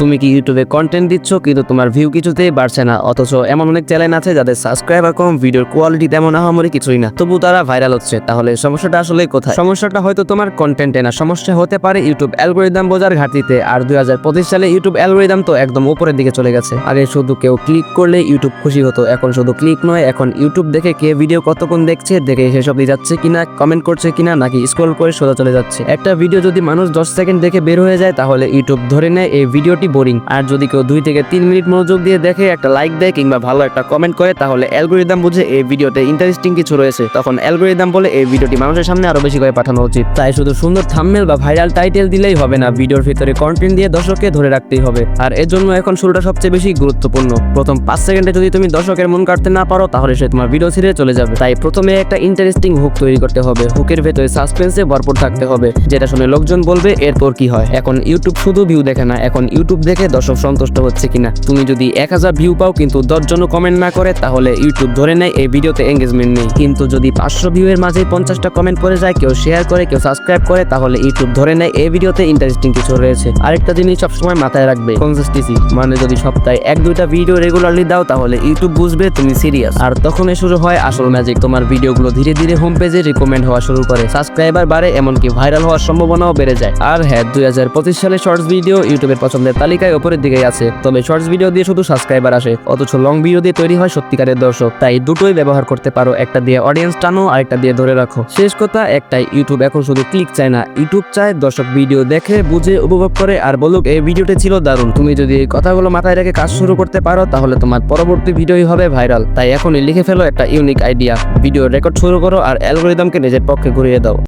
তুমি কি ইউটিউবে কন্টেন্ট দিচ্ছ, কিন্তু তোমার ভিউ কিছুতেই বাড়ছে না। অথচ এমন অনেক চ্যানেল আছে যাদের সাবস্ক্রাইবার কম ভিডিওর কোয়ালিটি তেমন আহামরি কিছুই না। তবু তারা ভাইরাল হচ্ছে, তাহলে সমস্যাটা আসলে কোথায়? সমস্যাটা হয়তো তোমার কন্টেন্টে না, সমস্যা হতে পারে ইউটিউব অ্যালগোরিদম বোঝার ঘাটতিতে। আর দুই হাজার পঁচিশ সালে ইউটিউব অ্যালগোরিদম তো একদম উপরের দিকে চলে গেছে। আগে শুধু কেউ ক্লিক করলে ইউটিউব খুশি হতো, এখন শুধু ক্লিক নয়, এখন ইউটিউব দেখে কে ভিডিও কতক্ষণ দেখছে, দেখে সেসব দিয়ে যাচ্ছে কিনা কমেন্ট করছে কিনা, নাকি স্ক্রল করে সোজা চলে যাচ্ছে। একটা ভিডিও যদি মানুষ দশ সেকেন্ড দেখে বের হয়ে যায়, তাহলে ইউটিউব ধরে নেয়, এই ভিডিওটি বোরিং আর যদি কেউ দুই থেকে তিন মিনিট মনোযোগ দিয়ে দেখে, একটা লাইক দেয় কিংবা ভালো একটা কমেন্ট করে, তাহলে অ্যালগোরিদম বুঝে এই ভিডিওতে ইন্টারেস্টিং কিছু রয়েছে। তখন অ্যালগোরিদম বলে এই ভিডিওটি মানুষের সামনে আরও বেশি করে পাঠানো উচিত। তাই শুধু সুন্দর থাম্বনেল বা ভাইরাল টাইটেল দিলেই হবে না, ভিডিওর ভিতরে কন্টেন্ট দিয়ে দর্শককে ধরে রাখতেই হবে। আর এর জন্য এখন শুরুটা সবচেয়ে বেশি গুরুত্বপূর্ণ। প্রথম পাঁচ সেকেন্ডে যদি তুমি দর্শকের মন কাটতে না পারো, তাহলে সে তোমার ভিডিও ছেড়ে চলে যাবে। তাই প্রথমে একটা ইন্টারেস্টিং হুক তৈরি করতে হবে। হুকের ভেতরে সাসপেন্সে ভরপুর থাকতে হবে, যেটা শুনে লোকজন বলবে, এরপর কি হয়? এখন ইউটিউব শুধু ভিউ দেখে না, এখন ইউটিউব দেখে দর্শক সন্তুষ্ট হচ্ছে কিনা? তুমি যদি এক হাজার ভিউ পাও কিন্তু দশজনও কমেন্ট না করে, তাহলে ইউটিউব ধরে নেয়, এই ভিডিওতে এঙ্গেজমেন্ট নেই। কিন্তু যদি পাঁচশো ভিউ এর মাঝে পঞ্চাশটা কমেন্ট করে যায়, কেউ শেয়ার করে, কেউ সাবস্ক্রাইব করে, তাহলে ইউটিউব ধরে নেয়, এই ভিডিওতে ইন্টারেস্টিং কিছু রয়েছে। আরেকটা জিনিস সবসময় মাথায় রাখবে কনসিস্টেন্সি মানে যদি সপ্তাহে এক দুইটা ভিডিও রেগুলারলি দাও, তাহলে ইউটিউব বুঝবে তুমি সিরিয়াস আর তখনই শুরু হয় আসল ম্যাজিক তোমার ভিডিওগুলো ধীরে ধীরে হোম পেজে রিকমেন্ড হওয়া শুরু করে। সাবস্ক্রাইবার বাড়ে, এমনকি ভাইরাল হওয়ার সম্ভাবনাও বেড়ে যায়। আর হ্যাঁ দুই হাজার পঁচিশ সালে শর্টস ভিডিও ইউটিউবের পছন্দের তালিকায় ওপরের দিকেই আছে। তবে শর্টস ভিডিও দিয়ে শুধু সাবস্ক্রাইবার আসে, অথচ লং ভিডিও দিয়ে তৈরি হয় সত্যিকারের দর্শক। তাই দুটোই ব্যবহার করতে পারো, একটা দিয়ে অডিয়েন্স টানো আর একটা দিয়ে ধরে রাখো। শেষ কথা, একটাই ইউটিউব এখন শুধু ক্লিক চায় না ইউটিউব চায় দর্শক ভিডিও দেখে, বুঝে, উপভোগ করে আর বলুক, এই ভিডিওটি ছিল দারুণ। তুমি যদি এই কথাগুলো মাথায় রেখে কাজ শুরু করতে পারো, তাহলে তোমার পরবর্তী ভিডিওই হবে ভাইরাল তাই এখনই লিখে ফেলো একটা ইউনিক আইডিয়া ভিডিও রেকর্ড শুরু করো আর অ্যালগোরিদমকে নিজের পক্ষে ঘুরিয়ে দাও।